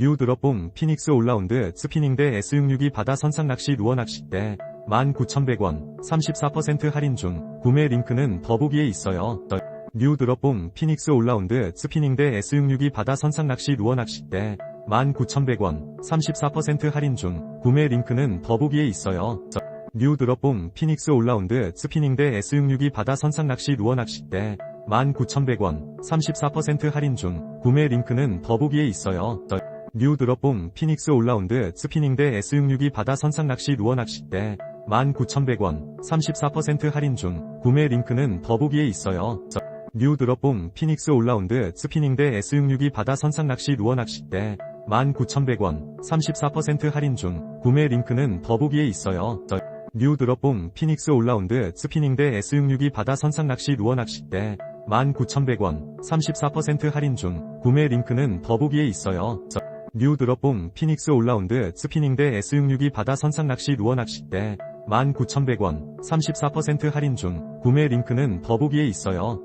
뉴 드롭봉 피닉스 올라운드 스피닝대 S662 바다 선상 낚시 루어 낚싯대 19,100원 34% 할인 중 구매 링크는 더보기에 있어요. 뉴 드롭봉 피닉스 올라운드 스피닝대 S662 바다 선상 낚시 루어 낚싯대 19,100원 34% 할인 중 구매 링크는 더보기에 있어요. 뉴 드롭봉 피닉스 올라운드 스피닝대 S662 바다 선상 낚시 루어 낚싯대 19,100원 34% 할인 중 구매 링크는 더보기에 있어요. 뉴 드롭봉 피닉스 올라운드 스피닝대 S662 바다 선상 낚시 루어 낚싯대 19,100원 34% 할인 중 구매 링크는 더보기에 있어요. 뉴 드롭봉 피닉스 올라운드 스피닝대 S662 바다 선상 낚시 루어 낚싯대 19,100원 34% 할인 중 구매 링크는 더보기에 있어요. 뉴 드롭봉 피닉스 올라운드 스피닝대 S662 바다 선상 낚시 루어 낚싯대 19,100원 34% 할인 중 구매 링크는 더보기에 있어요. 뉴 드롭봉 피닉스 올라운드 스피닝대 S662 바다 선상 낚시 루어 낚싯대 19,100원 34% 할인 중 구매 링크는 더보기에 있어요.